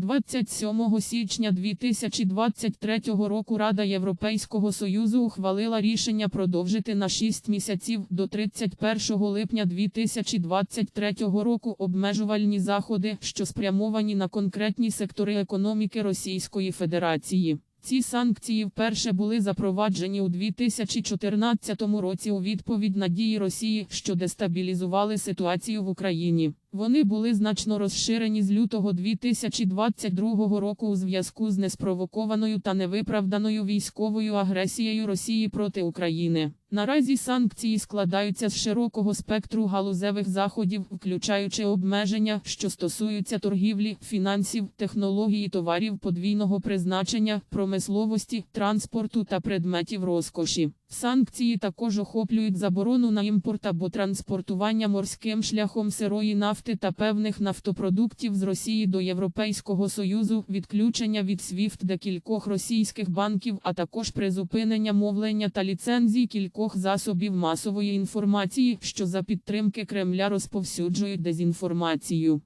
27 січня 2023 року Рада Європейського Союзу ухвалила рішення продовжити на 6 місяців до 31 липня 2023 року обмежувальні заходи, що спрямовані на конкретні сектори економіки Російської Федерації. Ці санкції вперше були запроваджені у 2014 році у відповідь на дії Росії, що дестабілізували ситуацію в Україні. Вони були значно розширені з лютого 2022 року у зв'язку з неспровокованою та невиправданою військовою агресією Росії проти України. Наразі санкції складаються з широкого спектру галузевих заходів, включаючи обмеження, що стосуються торгівлі, фінансів, технології товарів подвійного призначення, промисловості, транспорту та предметів розкоші. Санкції також охоплюють заборону на імпорт або транспортування морським шляхом сирої нафти та певних нафтопродуктів з Росії до Європейського Союзу, відключення від SWIFT декількох російських банків, а також призупинення мовлення та ліцензій кількох засобів масової інформації, що за підтримки Кремля розповсюджують дезінформацію.